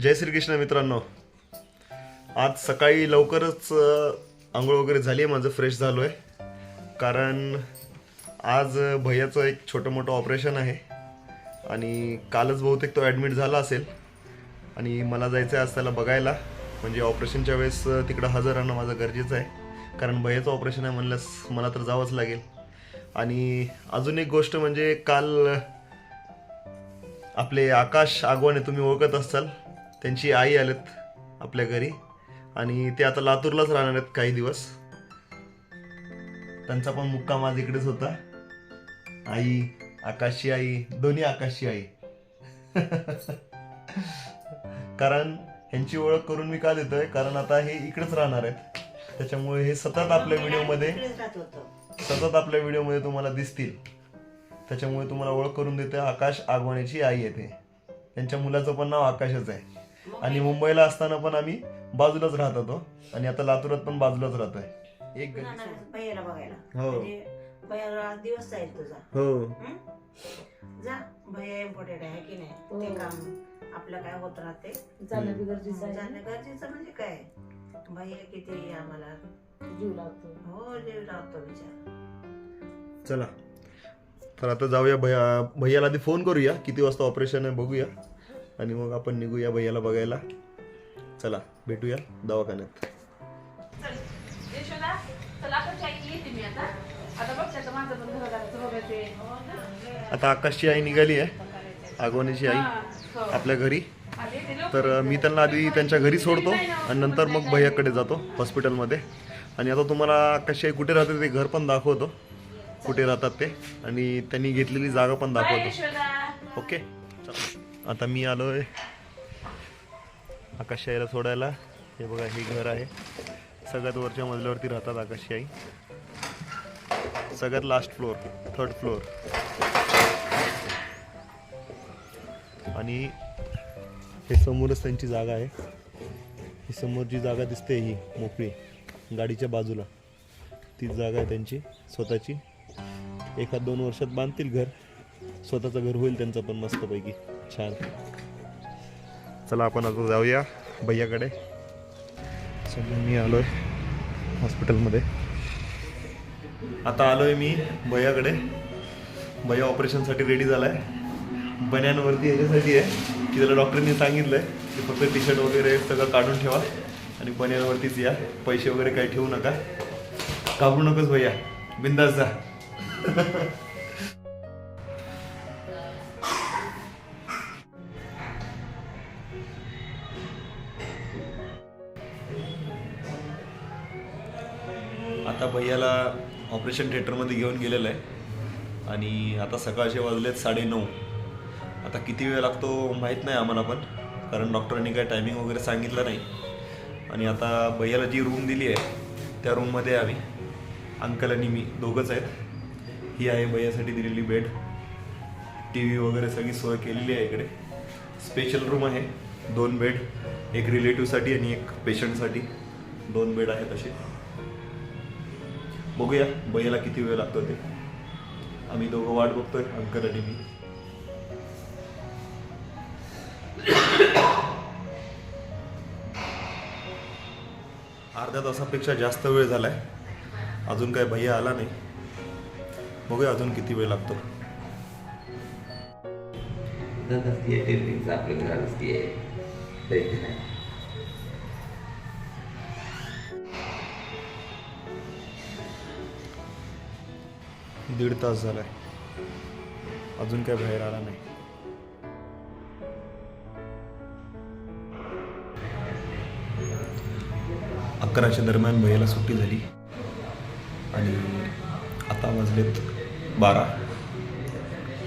जय श्रीकृष्ण मित्रांनो. आज सकाळी लवकरच आंघोळ वगैरे झाली आहे माझं फ्रेश झालो आहे कारण आज भैयाचं एक छोटं मोठं ऑपरेशन आहे. आणि कालच बहुतेक तो ॲडमिट झाला असेल. आणि मला जायचं आहे आज त्याला बघायला. म्हणजे ऑपरेशनच्या वेळेस तिकडं हजर राहणं माझं गरजेचं आहे. कारण भैयाचं ऑपरेशन आहे म्हणल्यास मला तर जावंच लागेल. आणि अजून एक गोष्ट म्हणजे काल आपले आकाश आगवाने तुम्ही ओळखत असाल. त्यांची आई आलेत आपल्या घरी आणि ते आता लातूरलाच राहणार आहेत काही दिवस. त्यांचा पण मुक्काम आज इकडेच होता. आई आकाशची आई दोन्ही आकाशची आई. कारण ह्यांची ओळख करून मी का देतोय कारण आता हे इकडेच राहणार आहेत. त्याच्यामुळे हे सतत आपल्या व्हिडिओमध्ये सतत आपल्या व्हिडिओमध्ये तुम्हाला दिसतील. त्याच्यामुळे तुम्हाला ओळख करून देते आकाश आगवानेची आई येते त्यांच्या मुलाचं पण नाव आकाशच आहे. आणि मुंबईला असताना पण आम्ही बाजूलाच राहत होतो. आणि आता लातूरात पण बाजूलाच राहतोय एक जाणार गल्ली आहेस भैयाला बघायला. हो. म्हणजे भैयाला आज दिवस जाईल तुझा. हो. हं? जा. भैया इम्पॉर्टंट आहे की नाही? ते काम आपलं काय होत राहते. जाणं बी गरजेचं आहे. जाणं गरजेचं म्हणजे काय? भैया किती आम्हाला जीव लावतो. हो जीव लावतो विचार. चला. तर आता जाऊया भैया. भैयाला आधी फोन करूया. किती वाजता ऑपरेशन आहे बघूया. आणि मग आपण निघूया भैयाला बघायला. चला भेटूया दवाखान्यात. आता. आकाशची आई निघाली आहे. आगवानीची आई आपल्या घरी. तर मी त्यांना आधी त्यांच्या घरी सोडतो आणि नंतर मग भैयाकडे जातो हॉस्पिटलमध्ये. आणि आता तुम्हाला आकाशची आई कुठे राहते ते घर पण दाखवतो. कुठे राहतात ते. आणि त्यांनी घेतलेली जागा पण दाखवतो. ओके. आता मी आलोय आकाश आईला सोडायला. हे बघा हे घर आहे. सगळ्यात वरच्या मजल्यावरती राहतात आकाशी आई सगळ्यात लास्ट फ्लोअर थर्ड फ्लोअर आणि हे समोरच त्यांची जागा आहे. ही समोरची जागा दिसते ही मोकळी. गाडीच्या बाजूला. ती जागा आहे त्यांची स्वतःची. एखाद दोन वर्षात बांधतील घर. स्वतःचं घर होईल त्यांचं पण मस्तपैकी. छान. चला आपण आता जाऊया भैयाकडे. सध्या मी आलोय हॉस्पिटलमध्ये. आता आलोय मी भैयाकडे. भैया ऑपरेशनसाठी रेडी झालाय. बन्यांवरती याच्यासाठी आहे की त्याला डॉक्टरनी सांगितलंय की फक्त टी शर्ट वगैरे सगळं काढून ठेवा आणि बन्यांवरतीच या. पैसे वगैरे काही ठेवू नका. घाबरू नकोस भैया. बिंदास जा. आता भैयाला ऑपरेशन थिएटरमध्ये घेऊन गेलेलं आहे. आणि आता सकाळचे वाजलेत साडेनऊ आता किती वेळ लागतो माहीत नाही आम्हाला पण कारण डॉक्टरांनी काय टायमिंग वगैरे सांगितलं नाही. आणि आता भैयाला जी रूम दिली आहे त्या रूममध्ये आम्ही अंकल आणि मी दोघंच आहेत. ही आहे भैयासाठी दिलेली बेड टी व्ही वगैरे सगळी सोय केलेली आहे इकडे. स्पेशल रूम आहे दोन बेड एक रिलेटिव्हसाठी आणि एक पेशंटसाठी दोन बेड आहेत असे. बघूया भैयाला किती वेळ लागतो ते. आम्ही दोघं वाट बघतोय अंकल आणि मी. अर्ध्या तासापेक्षा जास्त वेळ झालाय. अजून काय भैया आला नाही. बघूया अजून किती वेळ लागतो. नसतीये टेलिंगचं आपलं घर नसतीये दीड तास झालाय. अजून काय बाहेर आला नाही. अकराच्या दरम्यान भैयाला सुट्टी झाली. आणि आता वाजलेत बारा.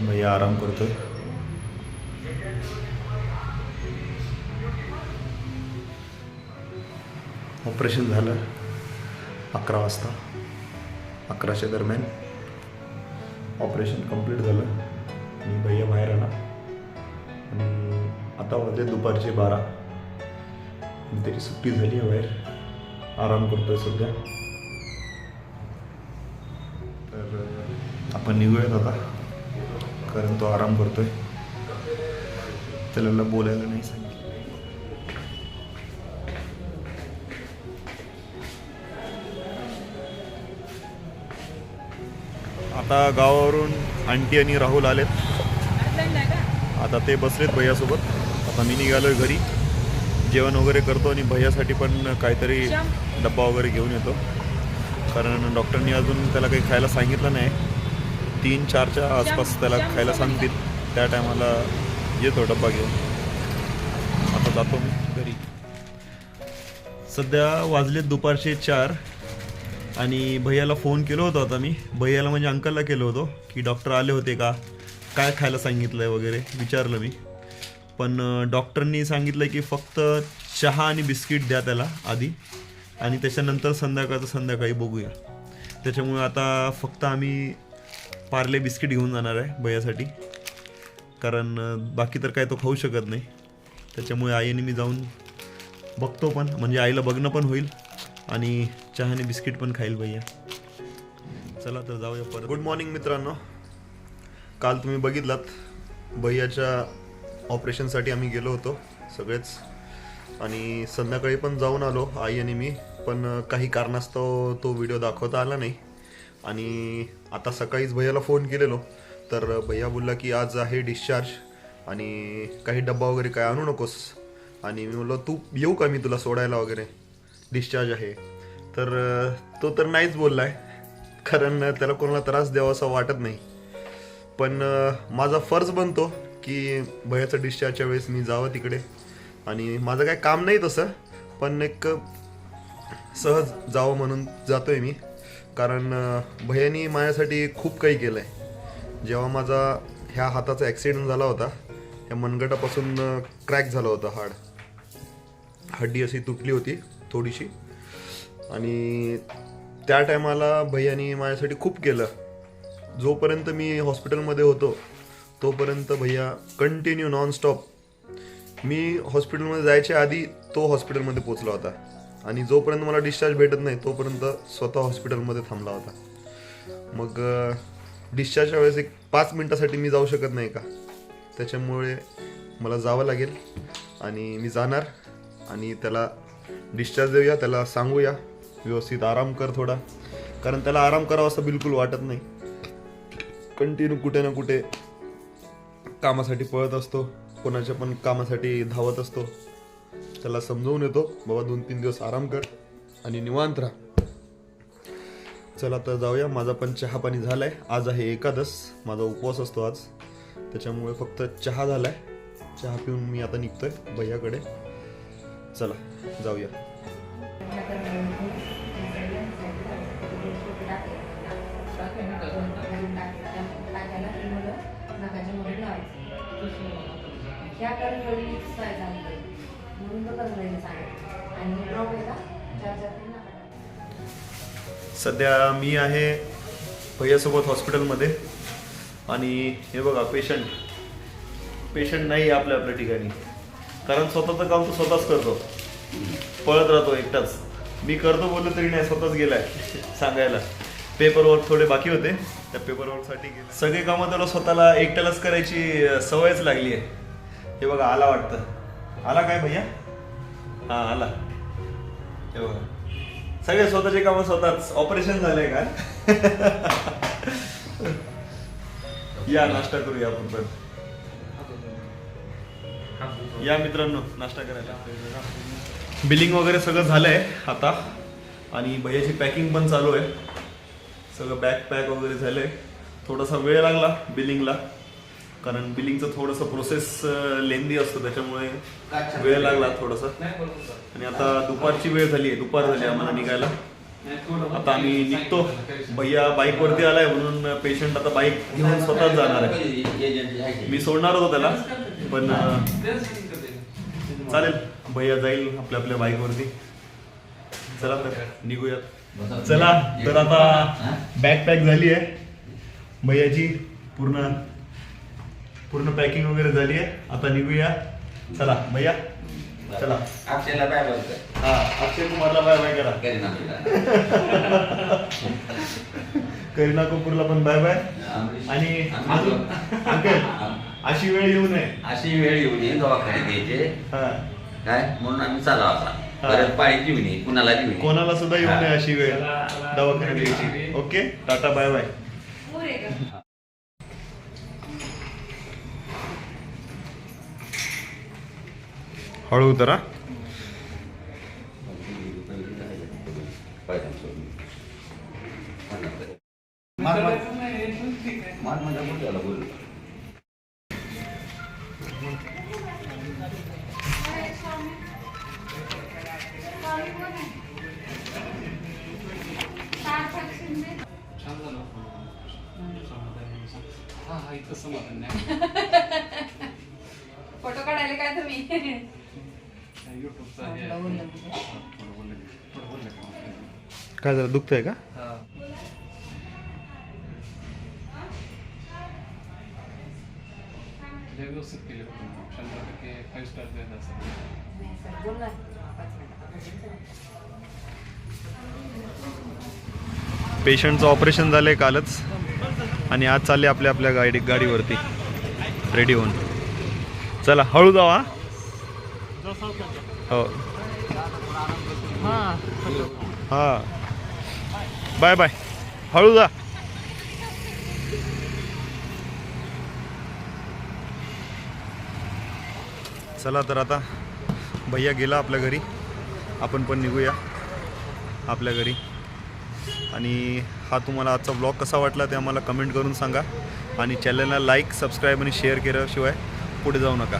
भैया आराम करतोय. ऑपरेशन झालं अकरा वाजता. अकराच्या दरम्यान ऑपरेशन कंप्लीट झालं. आणि भैया बाहेर आला आणि आता वाजले दुपारचे बारा. त्याची सुट्टी झाली आहे बाहेर. आराम करतोय सध्या. तर आपण निघूयात आता. कारण तो आराम करतोय. त्याला बोलायला नाही सांगितलं. आता गावावरून आंटी आणि राहुल आलेत. आता ते बसलेत भैयासोबत. आता मी निघालोय घरी. जेवण वगैरे करतो आणि भैयासाठी पण काहीतरी डब्बा वगैरे घेऊन येतो. कारण डॉक्टरनी अजून त्याला काही खायला सांगितलं नाही. तीन चारच्या आसपास त्याला खायला सांगतील. त्या टायमाला येतो डब्बा घेऊन. आता जातो मी घरी. सध्या वाजलेत दुपारचे चार. आणि भैयाला फोन केलो होतो आता मी. भैयाला म्हणजे अंकलला केलो होतो की डॉक्टर आले होते का? काय खायला सांगितलं आहे वगैरे? विचारलं मी. पण डॉक्टरनी सांगितलं की फक्त चहा आणि बिस्किट द्या त्याला आधी. आणि त्याच्यानंतर संध्याकाळचं संध्याकाळी बघूया. त्याच्यामुळे आता फक्त आम्ही पार्ले बिस्किट घेऊन जाणार आहे भैयासाठी. कारण बाकी तर काय तो खाऊ शकत नाही. त्याच्यामुळे आईने मी जाऊन बघतो पण. म्हणजे आईला बघणं पण होईल. आणि चहाने बिस्किट पण खाईल भैया. चला तर जाऊया परत. गुड मॉर्निंग मित्रांनो. काल तुम्ही बघितलात भैयाच्या ऑपरेशनसाठी आम्ही गेलो होतो सगळेच. आणि संध्याकाळी पण जाऊन आलो आई आणि मी. पण काही कारणास्तव तो व्हिडिओ दाखवता आला नाही. आणि आता सकाळीच भैयाला फोन केलेलो. तर भैया बोलला की आज आहे डिस्चार्ज आणि काही डब्बा वगैरे काय आणू नकोस? आणि मी बोललो तू येऊ का मी तुला सोडायला वगैरे? डिस्चार्ज आहे. तर तो तर नाहीच बोलला आहे कारण त्याला कोणाला त्रास द्यावा असं वाटत नाही. पण माझा फर्ज बनतो की भैयाचं डिस्चार्जच्या वेळेस मी जावं तिकडे. आणि माझं काय काम नाही तसं पण एक सहज जावं म्हणून जातोय मी. कारण भयानी माझ्यासाठी खूप काही केलं आहे जेव्हा माझा ह्या हाताचा ॲक्सिडेंट झाला होता ह्या मनगटापासून क्रॅक झाला होता हाड. हड्डी अशी तुटली होती थोडीशी. आणि त्या टायमाला भैयानी माझ्यासाठी खूप केलं. जोपर्यंत मी हॉस्पिटलमध्ये होतो तोपर्यंत भैया कंटिन्यू नॉनस्टॉप मी हॉस्पिटलमध्ये जायच्या आधी तो हॉस्पिटलमध्ये पोचला होता. आणि जोपर्यंत मला डिस्चार्ज भेटत नाही तोपर्यंत स्वतः हॉस्पिटलमध्ये थांबला होता. मग डिस्चार्जच्या वेळेस एक पाच मिनटासाठी मी जाऊ शकत नाही का? त्याच्यामुळे मला जावं लागेल आणि मी जाणार आणि त्याला डिस्चार्ज देऊया त्याला सांगूया. व्यवस्थित आराम कर थोडा. कारण त्याला आराम करावा असं बिलकुल वाटत नाही. कंटिन्यू कुठे ना कुठे कामासाठी पळत असतो. कोणाच्या पण कामासाठी धावत असतो. त्याला समजवून येतो बाबा दोन तीन दिवस आराम कर आणि निवांत राहा. चला तर जाऊया. माझा पण चहा पाणी झालाय. आज आहे एकादस. माझा उपवास असतो आज. त्याच्यामुळे फक्त चहा झालाय. चहा पिऊन मी आता निघतोय भैयाकडे. चला जाऊया. ह्या साईज आहे म्हणून तो करणार सांगेल आणि ड्रॉप आहे का चार. सध्या मी आहे भैयासोबत हॉस्पिटलमध्ये. आणि हे बघा पेशंट पेशंट नाही आपल्या आपल्या ठिकाणी. कारण स्वतःचं काम तो स्वतःच करतो. पळत राहतो एकटाच. मी करतो बोललो तरी नाही स्वतःच गेलाय सांगायला. पेपर वर्क थोडे बाकी होते. त्या पेपर वर्कसाठी गेले. सगळे कामं त्याला स्वतःला एकट्यालाच करायची सवयच लागली आहे. हे बघा आला वाटतं. आला काय भैया? हा आला. हे बघा. सगळे स्वतःचे कामं स्वतःच. ऑपरेशन झालंय का या नाश्ता करूया आपण पण. या मित्रांनो नाश्ता करायला. बिलिंग वगैरे सगळं झालंय आता. आणि भैयाची पॅकिंग पण चालू आहे. सगळं बॅग पॅक वगैरे झालंय. थोडासा वेळ लागला बिलिंगला. कारण बिलिंगचं थोडंसं प्रोसेस लेंदी असतो त्याच्यामुळे वेळ लागला थोडासा. आणि आता दुपारची वेळ झाली आहे दुपार झाली आम्हाला निघायला. आता आम्ही निघतो. भैया बाईक वरती आलाय म्हणून पेशंट आता बाईक घेऊन स्वतःच जाणार आहे. मी सोडणार होतो त्याला पण चालेल. भैया जाईल आपल्या आपल्या बाईक वरती. चला तर निघूयात. चला तर आता बॅग पॅक झाली आहे. भैयाची पूर्ण पूर्ण पॅकिंग वगैरे झाली आहे. आता निघूया. चला भैया. चला. अक्षयला काय बोलतोय. हा अक्षय कुमारला बाय बाय करा. करीना कपूरला पण बाय बाय आणि अजून अंकल अशी वेळ येऊ नये. अशी वेळ येऊ नये दवाखान्यात यायचे हा. काय? म्हणून आम्ही चालू आता. हा. परत पाळी नये कुणाला कोणाला सुद्धा येऊ नये अशी वेळ दवाखान्यात यायची ओके? टाटा बाय बाय पुरे का हळू उतरा हा हा नाही फोटो काढायला काय तुम्ही? काय झालं? दुखतंय का? हा. लय व्यवस्थित केले तुम्ही शंभर टक्के फाईव्ह स्टार द्यायचं असं नाही सर बोलला पाच मिनिटं पेशंटचं ऑपरेशन झालंय कालच. आणि आज चालले आपल्या आपल्या गाडी गाडीवरती. रेडी होऊन. चला हळू जावा हो. हां. Bye bye. हळू जा. चला तर आता भैया गेला आपल्या घरी. आपण पण निघूया आपल्या घरी. आणि हा तुम्हाला आजचा ब्लॉग कसा वाटला ते आम्हाला कमेंट करून सांगा. आणि चॅनलला लाईक सबस्क्राईब आणि शेअर केल्याशिवाय पुढे जाऊ नका.